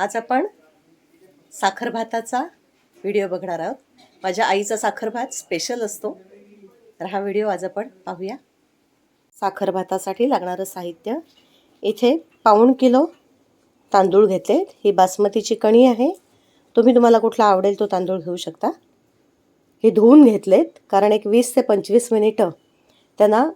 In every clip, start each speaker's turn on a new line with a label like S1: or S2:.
S1: आज आपण साखर भाताचा व्हिडिओ बघणार आहोत. माझ्या आईचा साखर भात स्पेशल असतो. तर हा व्हिडिओ आज आपण पाहूया. साखर भातासाठी लागणारं साहित्य. इथे पाऊण किलो तांदूळ घेतलेत. ही बासमतीची कणी आहे. तुम्ही तुम्हाला कुठला आवडेल तो तांदूळ घेऊ शकता. हे धुवून घेतलेत. कारण एक वीस ते पंचवीस मिनिटं त्यांना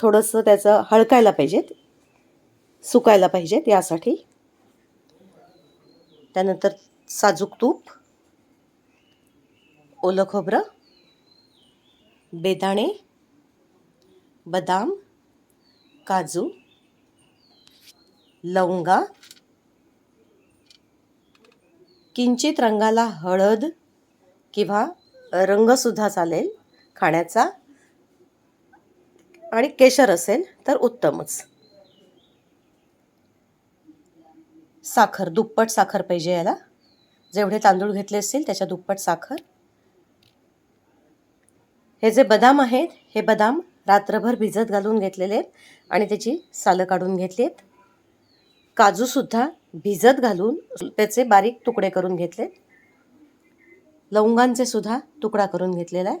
S1: थोडंसं त्याचं हळकायला पाहिजेत. सुकायला पाहिजेत यासाठी. त्यानंतर साजूक तूप ओलं खोबरं बेदाणे बदाम काजू लवंगा किंचित रंगाला हळद किंवा रंगसुद्धा चालेल खाण्याचा. आणि केशर असेल तर उत्तमच. साखर दुप्पट साखर पाहिजे याला. जेवढे तांदूळ घेतले असतील त्याच्या दुप्पट साखर. हे जे बदाम आहेत हे बदाम रात्रभर भिजत घालून घेतलेले आहेत आणि त्याची सालं काढून घेतली आहेत. काजूसुद्धा भिजत घालून त्याचे बारीक तुकडे करून घेतलेत लवंगांचे सुद्धा तुकडा करून घेतलेला आहे.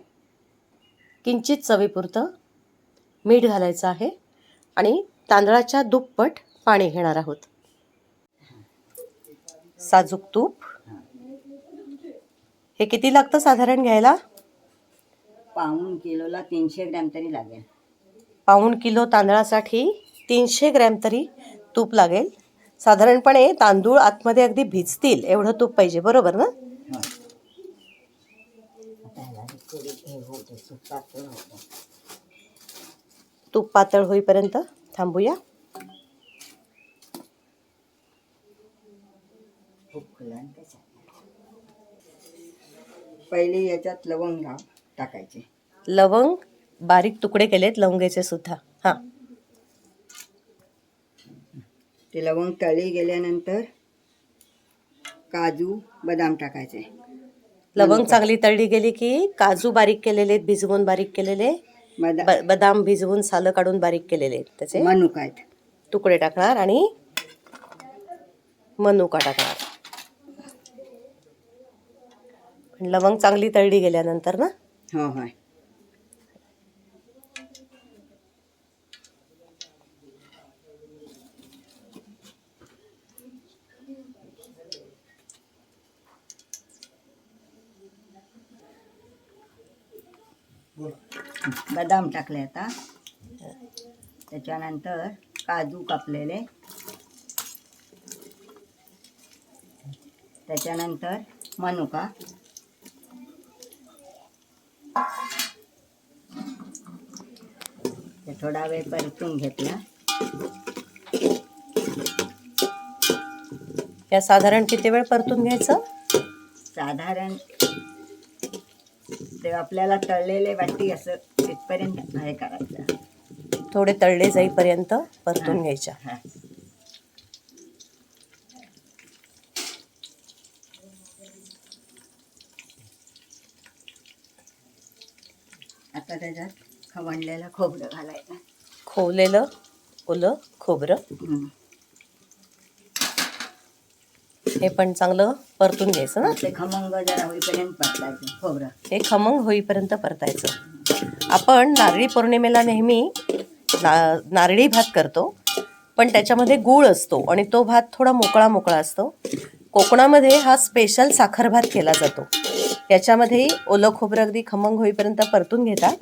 S1: किंचित चवीपुरतं मीठ घालायचं आहे आणि तांदळाच्या दुप्पट पाणी घेणार आहोत. साजूक तूप. हे किती लागतं साधारण घ्यायला?
S2: पाऊण किलोला तीनशे ग्रॅम तरी लागेल.
S1: पाऊण किलो तांदळासाठी तीनशे ग्रॅम तरी तूप लागेल. साधारणपणे तांदूळ आतमध्ये अगदी भिजतील एवढं तूप पाहिजे बरोबर ना?
S2: हे.
S1: तूप पातळ होईपर्यंत थांबूया
S2: खूप खुलं आणि त्याच्यात पहिले याच्यात लवंग घाल टाकायचे.
S1: लवंग बारीक तुकडे केलेत लवंगेचे सुद्धा. हां.
S2: ते लवंग तळी गेल्यानंतर काजू बदाम टाकायचे.
S1: लवंग चांगली तळली गेली की काजू बारीक केलेले आहेत भिजवून बारीक केलेले
S2: बदा
S1: ब- बदाम भिजवून सालं काढून बारीक केलेले आहेत त्याचे.
S2: मनुका आहेत.
S1: तुकडे टाकणार आणि मनुका टाकणार. लवंग चांगली तळली गेल्यानंतर ना?
S2: हो होय. बदाम टाकले आता. त्याच्यानंतर काजू कापलेले. त्याच्यानंतर मनुका. ते थोडा वेळ परतून घेतला.
S1: या साधारण किती वेळ परतून घ्यायचं?
S2: साधारण ते आपल्याला तळलेले वाटी असं तिथपर्यंत हे करायचं.
S1: थोडे तळले जाईपर्यंत परतून
S2: हा.
S1: घ्यायच्या
S2: आता त्याच्यात खवणलेलं खोबरं घालायचं.
S1: खोवलेलं ओलं खोबरं.
S2: हं.
S1: हे पण चांगलं परतून घ्यायचं ना?
S2: ते खमंग जरा होईपर्यंत परतायचं खोबरं.
S1: हे खमंग होईपर्यंत परतायचं. आपण नारळी पौर्णिमेला नेहमी ना नारळी भात करतो पण त्याच्यामध्ये गूळ असतो आणि तो भात थोडा मोकळा मोकळा असतो. कोकणामध्ये हा स्पेशल साखर भात केला जातो. याच्यामध्ये ओलं खोबरं अगदी खमंग होईपर्यंत परतून घेतात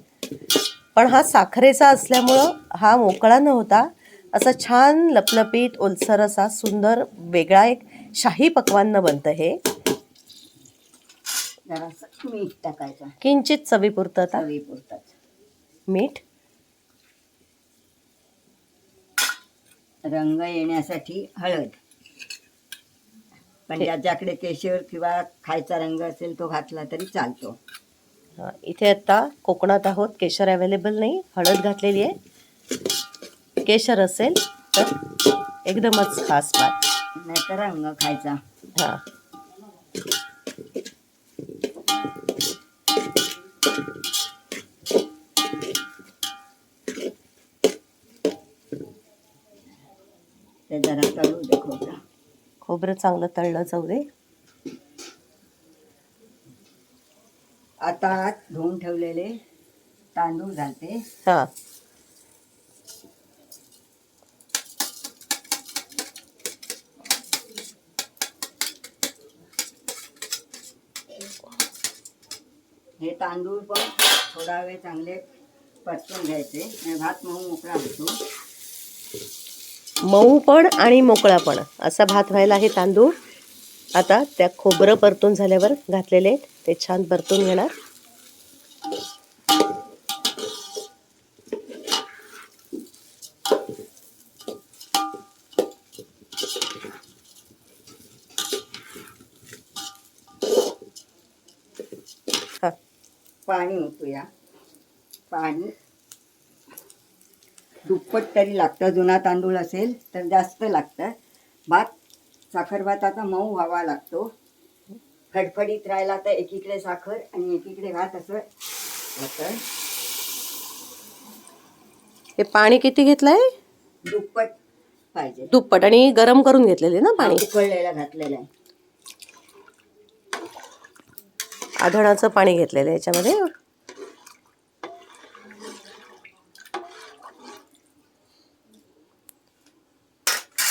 S1: पण हा साखरेचा असल्यामुळं हा मोकळा न होता असा छान लपलपीत ओलसर असा सुंदर वेगळा एक शाही पक्वान्न बनतं हे.
S2: जरासं मीठ टाकायचं.
S1: किंचित चवीपुरतं आता.
S2: चवीपुरतंच
S1: मीठ.
S2: रंग येण्यासाठी हळद. पण ज्याच्याकडे केशर किंवा खायचा रंग असेल तो घातला तरी चालतो.
S1: हा, इथे आता कोकणात आहोत. केशर अवेलेबल नाही. हळद घातलेली आहे. केशर असेल तर एकदमच खास बात.
S2: नाहीतर रंग खायचा.
S1: हां.
S2: ते जरा तळू दे खोबरं.
S1: खोबरं चांगलं तळलं जाऊ दे.
S2: आता धुवून ठेवलेले तांदूळ घालते.
S1: हां.
S2: हे तांदूळ पण थोडा वेळ चांगले परतून घ्यायचे. आणि भात मऊ मोकळा होतो.
S1: मऊ पण आणि मोकळा पण. असा भात व्हायला आहे तांदूळ. आता त्या खोबरं परतून झाल्यावर घातलेले आहेत. ते छान परतून घेणार.
S2: पाणी ओतूया. पाणी. दुप्पट तरी लागतं. जुना तांदूळ असेल तर जास्त लागतं. भात साखर भात आता मऊ व्हावा लागतो. फडफडीत राहिला तर एकीकडे साखर आणि एकीकडे भात असं होतं
S1: हे पाणी किती घेतलंय?
S2: दुप्पट पाहिजे.
S1: दुप्पट आणि गरम करून घेतलेले ना पाणी?
S2: उकळलेला घातलेलं आहे.
S1: आधणाचं पाणी घेतलेलं आहे याच्यामध्ये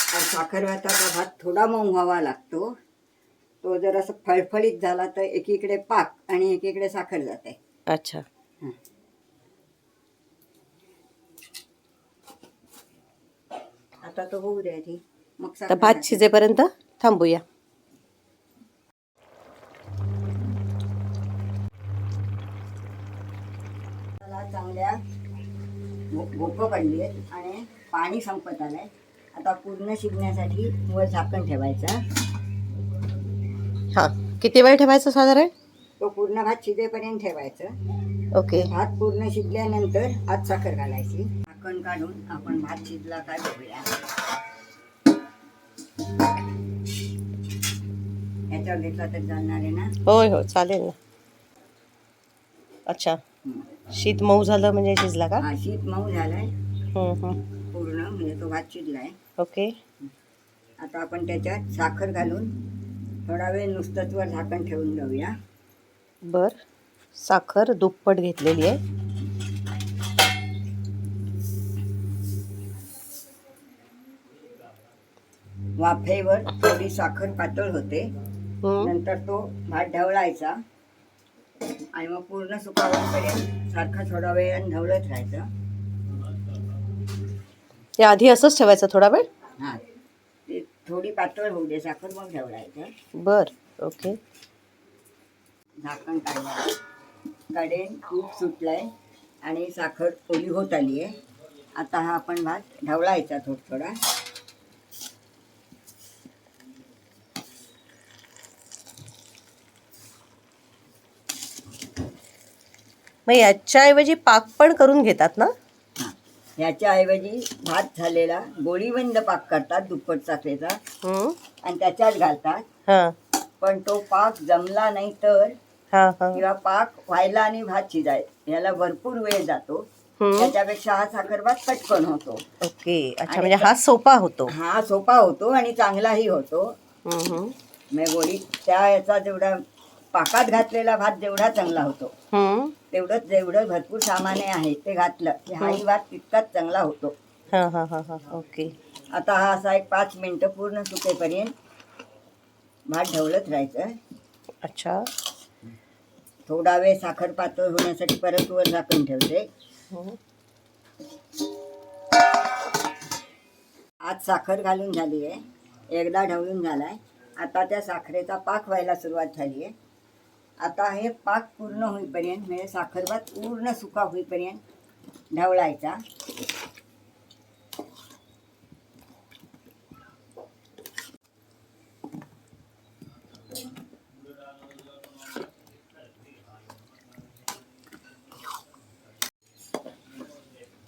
S2: आणि साखर भाताचा भात थोडा मऊ व्हावा लागतो. तो जर असं फळफळीत झाला तर एकीकडे पाक आणि एकीकडे साखर जाते.
S1: अच्छा.
S2: आता तो होऊ द्या आधी. मग
S1: तर
S2: साखर
S1: भात
S2: टाकायची.
S1: शिजेपर्यंत थांबूया.
S2: चांगल्या भोकं पडली आहेत आणि पाणी संपत आलंय. आता पूर्ण शिजण्यासाठी वर झाकण ठेवायचं.
S1: हां किती वेळ ठेवायचं साधारण?
S2: तो पूर्ण भात शिजेपर्यंत ठेवायचं.
S1: ओके.
S2: भात पूर्ण शिजल्यानंतर आत साखर घालायची. झाकण काढून आपण भात शिजला काय बघूया. याच्यावर घेतला तर चालणार आहे ना?
S1: होय हो चालेल ना. अच्छा.
S2: हं.
S1: शीत मऊ झालं म्हणजे शिजला का?
S2: हा शीत मऊ झालाय.
S1: हं, हं.
S2: पूर्ण म्हणजे तो भात शिजलाय
S1: ओके.
S2: आता आपण त्याच्यात साखर घालून थोडा वेळ नुसतंच वर झाकण ठेवून जाऊया
S1: बर. साखर दुप्पट घेतलेली आहे.
S2: वाफेवर थोडी साखर पातळ होते. नंतर तो भात ढवळायचा. आणि मग पूर्ण सुकावरपर्यंत सारखा थोडा वेळ ढवळत राहायचं.
S1: हे आधी असंच ठेवायचं थोडा वेळ?
S2: हा. ते थोडी पातळ होऊ दे साखर मग ढवळायचं
S1: बर ओके.
S2: झाकण काढलं कडेन तूप सुटलंय आणि साखर ओली होत आली आहे आता हा आपण भात ढवळायचा थोडा थोडा
S1: मग याच्याऐवजी पाक पण करून घेतात ना?
S2: हा. याच्याऐवजी भात झालेला गोळीबंद पाक करतात दुप्पट साखरेचा.
S1: हं.
S2: आणि त्याच्यात घालतात.
S1: हां.
S2: पण तो पाक जमला नाही तर
S1: हां हां.
S2: किंवा पाक व्हायला आणि भात शिजाय. याला भरपूर वेळ जातो.
S1: हं.
S2: त्याच्यापेक्षा हा साखर भात पटकन होतो.
S1: ओके. अच्छा म्हणजे हा सोपा होतो.
S2: हा सोपा होतो आणि चांगलाही होतो.
S1: हं, हं.
S2: म्हणजे गोळी त्या याचा जेवढा पाकात घातलेला भात जेवढा चांगला होतो.
S1: हं.
S2: तेवढंच जेवढं भरपूर सामाने आहे ते घातलं की हाही भात तितकाच चांगला होतो.
S1: हां हां हां हां ओके.
S2: आता हा असा एक पाच मिनटं पूर्ण सुकेपर्यंत भात ढवळत राहायचं.
S1: अच्छा.
S2: थोडा वेळ साखर पातळ होण्यासाठी परत वर झाकण ठेवते.
S1: हं.
S2: आज साखर घालून झाली आहे एकदा ढवळून झालाय. आता त्या साखरेचा पाक व्हायला सुरुवात झाली आहे आता हे पाक पूर्ण होईपर्यंत म्हणजे साखर भात पूर्ण सुका होईपर्यंत ढवळायचा.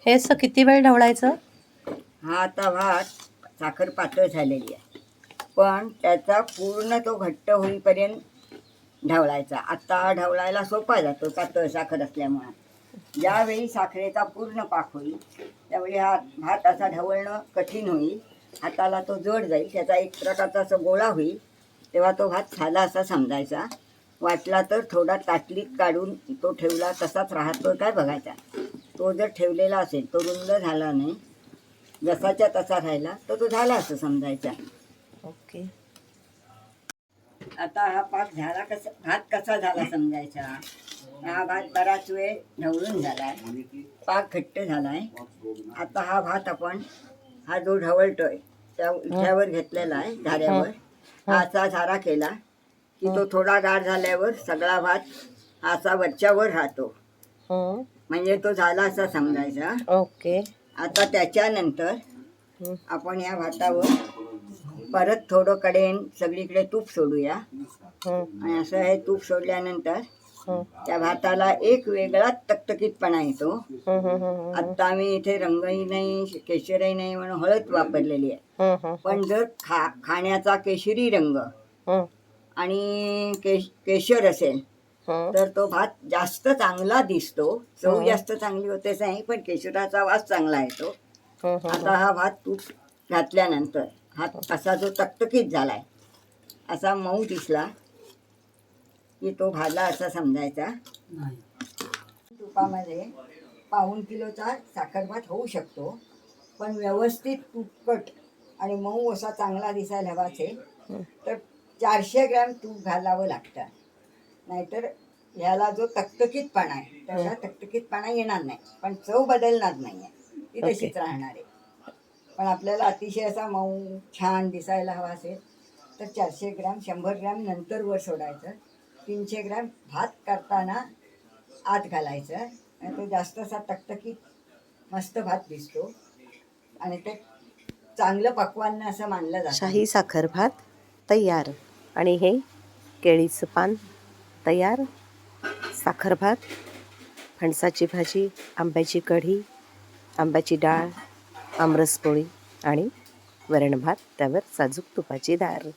S1: हे असं किती वेळ ढवळायचं?
S2: हा आता भात साखर पातळ झालेली आहे. पण त्याचा पूर्ण तो घट्ट होईपर्यंत ढवळायचा. आत्ता ढवळायला सोपा जातो पातळ साखर असल्यामुळं. ज्यावेळी साखरेचा पूर्ण पाक होईल त्यावेळी हा भात असा ढवळणं कठीण होईल. हाताला तो जड जाईल त्याचा एक प्रकारचा असं गोळा होईल तेव्हा तो भात झाला असा समजायचा. वाटला तर थोडा ताटलीत काढून तो ठेवला तसाच राहतो काय बघायचा. तो जर ठेवलेला असेल तो रुंद झाला नाही जसाच्या तसा राहिला तर तो झाला असं समजायचा.
S1: ओके.
S2: आता हा पाक झाला कसा भात कसा झाला समजायचा? हा भात बराच वेळ ढवळून झालाय. पाक घट्ट झालाय. आता हा भात आपण हा जो ढवळतोय त्या उलट्यावर घेतलेला आहे झाऱ्यावर. हा. असा झारा केला की तो थोडा गार झाल्यावर सगळा भात असा वरच्यावर राहतो. म्हणजे तो झाला असा समजायचा.
S1: ओके.
S2: आता त्याच्यानंतर. आपण या भातावर परत थोडं कडेन सगळीकडे तूप सोडूया. आणि असं हे तूप सोडल्यानंतर. त्या भाताला एक वेगळाच तकतकीतपणा येतो. आता आम्ही इथे रंगही नाही केशरही नाही म्हणून हळद वापरलेली आहे पण जर खा खाण्याचा केशरी रंग. आणि के केशर असेल. तर तो भात जास्त चांगला दिसतो चव. जास्त चांगली होतेच नाही पण केशराचा वास चांगला येतो आता हा भात तूप घातल्यानंतर हा असा जो तकतकीत झालाय असा मऊ दिसला की तो भाजला असा समजायचा. तुपामध्ये पाऊण किलोचा साखरभात होऊ शकतो पण व्यवस्थित तुपकट आणि मऊ असा चांगला दिसायला हवा असेल तर चारशे ग्रॅम तूप घालावं लागतं. नाहीतर ह्याला जो तकतकीतपणा आहे त्याला तकतकीतपणा येणार नाही पण चव बदलणार नाही आहे ती तशीच राहणार आहे. पण आपल्याला अतिशय असा मऊ छान दिसायला हवा असेल तर चारशे ग्रॅम शंभर ग्रॅम नंतर वर सोडायचं. तीनशे ग्रॅम भात करताना आत घालायचं आणि तो जास्त असा टकटकीत मस्त भात दिसतो. आणि ते चांगलं पक्वान्न असं मानलं जातं.
S1: शाही साखर भात तयार. आणि हे केळीचं पान तयार. साखर भात फणसाची भाजी आंब्याची कढी आंब्याची डाळ आमरस पोळी आणि वरण भात त्यावर साजूक तुपाची डाळ